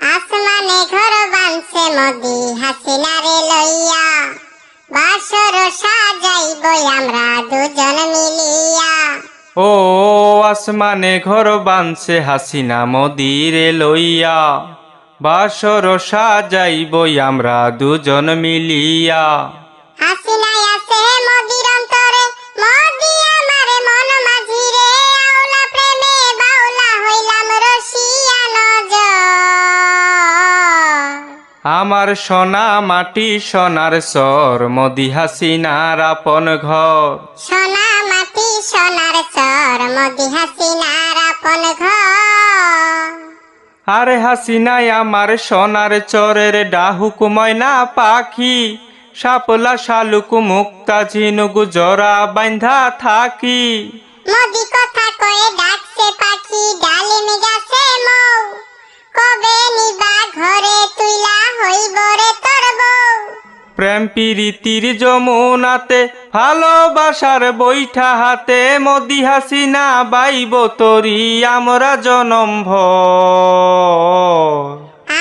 আসমানে ঘর বানছে মোদি হাসিনারে লইয়া। বাসর সাজাইব আমরা দুজন মিলিয়া। ও আসমানে ঘর বানছে হাসিনা মদিরে লইয়া। বাসর সাজাইবই আমরা দুজন মিলিয়া। আমার সোনা মাটি সোনার সর মদি হাসিনার আপন ঘর। সোনা মাটি সোনার চর মোদি হাসিনার আপন ঘর। আরে হাসিনাই আমার সোনার চরের ডাহুক ময়না পাখি। সাপলা শালুক মুক্তা ঝিনুক জরা বান্ধা থাকি। মোদি প্রেম প্রীতির যমুনাতে ভালোবাসার বৈঠা হাতে মদি হাসিনা বাইব তরি আমরা জনম ভর।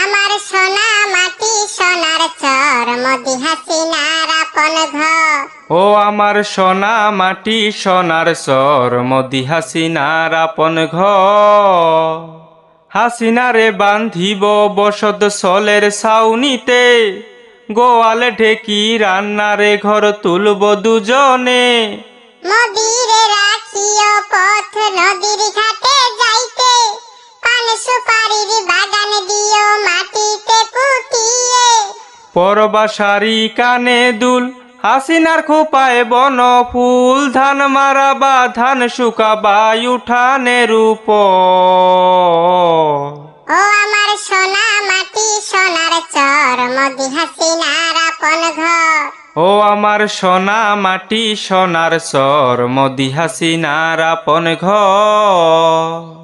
আমার সোনা মাটি সোনার চর মোদি হাসিনার আপন ঘর। ও আমার সোনা মাটি সোনার সর মদি হাসিনার আপন ঘর। হাসিনারে বান্ধিব বসত সলের ছাউনিতে গোয়ালে ঢেকি রান্নারে ঘর তুলব দুজনে। নদীরে রাখিও পথ নদীর ঘাটে যাইতে। পান সুপারির বাগান দিও মাটিতে পুঁতিয়ে পরবাসারি কানে দুল হাসিনার খোপায় বন ফুল ধান মারাবা ধান শুকাবা উঠানের উপর। ও আমার সোনা মাটি সোনার সর মদি হাসিনার আপন ঘর।